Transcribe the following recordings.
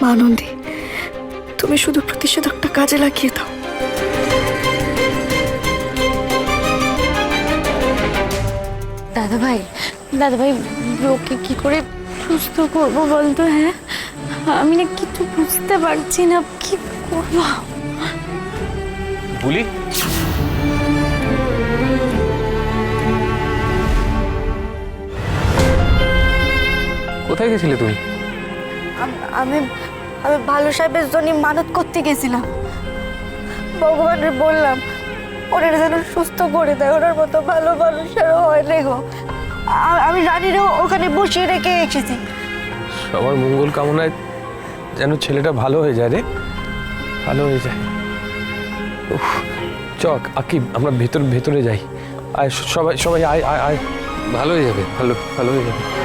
মা নন্দী তুমি শুধু প্রতিষেধকটা কাজে লাগিয়ে দাও। দাদা ভাই দাদা ভাই ওকে কি করে সুস্থ করব বলতো হ্যাঁ? আমি না কিছু বুঝতে পারছি না কি করব? বলি? কোথায় গেছিলে তুমি? আম- আমি ভালো সাহেবের জন্য মানত করতে গেছিলাম। ভগবানের বললাম, ওনার যেন সুস্থ করে দেয়, ওনার মতো ভালো মানুষ আর হয় রে গো। আ- আমি রানীরও ওখানে বসিয়ে রেখে এসেছি। সবার মঙ্গল কামনায় যেন ছেলেটা ভালো হয়ে যায় রে। ভালো হয়ে যায়। চক, আকিব, আমরা ভেতর, ভেতরে যাই। আয় সবাই সবাই আয় আয় আয়। ভালো হয়ে যাবে, ভালো ভালো হয়ে যাবে।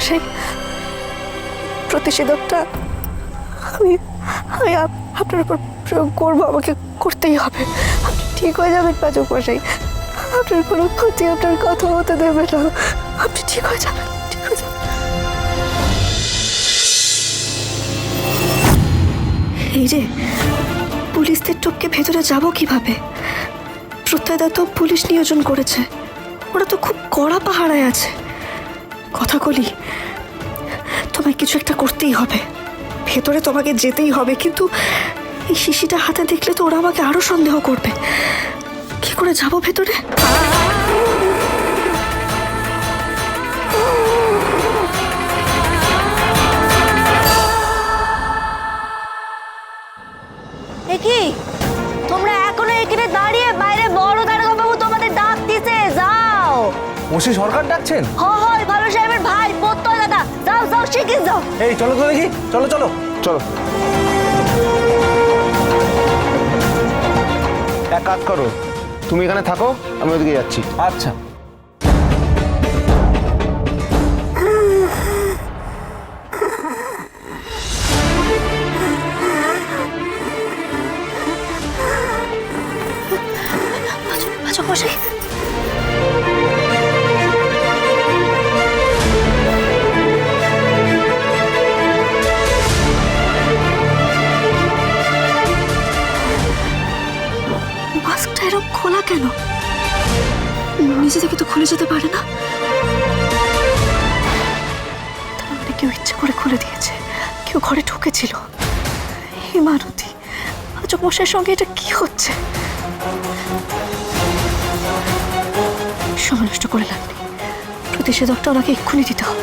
মশাই প্রতিষেধকটা আমি আমি আপ- আপনার উপর প্রয়োগ করব, আমাকে করতেই হবে। আপনি ঠিক হয়ে যাবেন পাচক মশাই আপনার কোনো ক্ষতি আপনার কথা হতে দেবে না। আপনি ঠিক হয়ে যাবেন, ঠিক হয়ে যাবেন। এই যে, পুলিশদের টপকে ভেতরে যাব কীভাবে? প্রত্যয়দা তো পুলিশ নিয়োজন করেছে। ওরা তো খুব কড়া পাহারায় আছে। কথা বলি তোমায় কিছু একটা করতেই হবে। ভেতরে তোমাকে যেতেই হবে, কিন্তু এই শিশিটা হাতে দেখলে তো ওরা আমাকে আরও সন্দেহ করবে। কি করে যাব ভেতরে? কি? ওসি সরকার ডাকছেন? হয় ভালো সাহেবের ভাই প্রত্যয় দাদা। যাও যাও শিখিয়ে যাও। এই চলো তো দেখি। চলো চলো। চলো। এক কাজ করো তুমি এখানে থাকো আমি ওদিকে যাচ্ছি। আচ্ছা। আচ্ছা মশাই মাস্কটা এরকম খোলা কেন? নিজে থেকে তো খুলে যেতে পারে না। তার কেউ ইচ্ছে করে খুলে দিয়েছে। কেউ ঘরে ঢুকেছিল। হিমানতি আজ মশাইয়ের সঙ্গে এটা কি হচ্ছে? সময় নষ্ট করে লাভ প্রতিষেধকটা ওনাকে এক্ষুনি দিতে হবে।